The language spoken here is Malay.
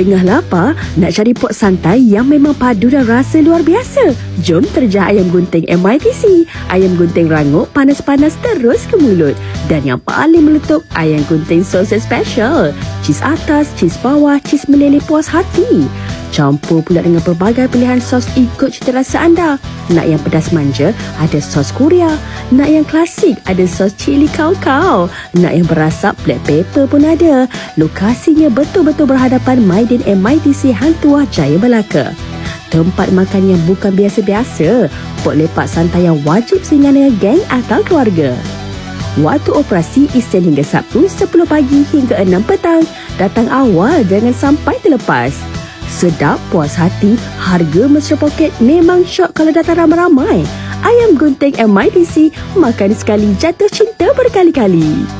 Tengah lapar, nak cari pok santai yang memang padu dan rasa luar biasa. Jom terjah ayam gunting MITC. Ayam gunting rangup panas-panas terus ke mulut. Dan yang paling meletup, ayam gunting sausage special. Cheese atas, cheese bawah, cheese meleleh puas hati. Campur pula dengan pelbagai pilihan sos ikut cita rasa anda. Nak yang pedas manja, ada sos Korea. Nak yang klasik, ada sos cili kau-kau. Nak yang berasap, black pepper pun ada. Lokasinya betul-betul berhadapan Maidin MITC Hang Tuah Jaya Melaka. Tempat makan yang bukan biasa-biasa. Pok lepak santai yang wajib singgah dengan geng atau keluarga. Waktu operasi Isnin hingga Sabtu 10 pagi hingga 6 petang. Datang awal jangan sampai terlepas. Sedap, puas hati, harga mesra poket memang syok kalau datang ramai-ramai. Ayam gunting MITC, makan sekali jatuh cinta berkali-kali.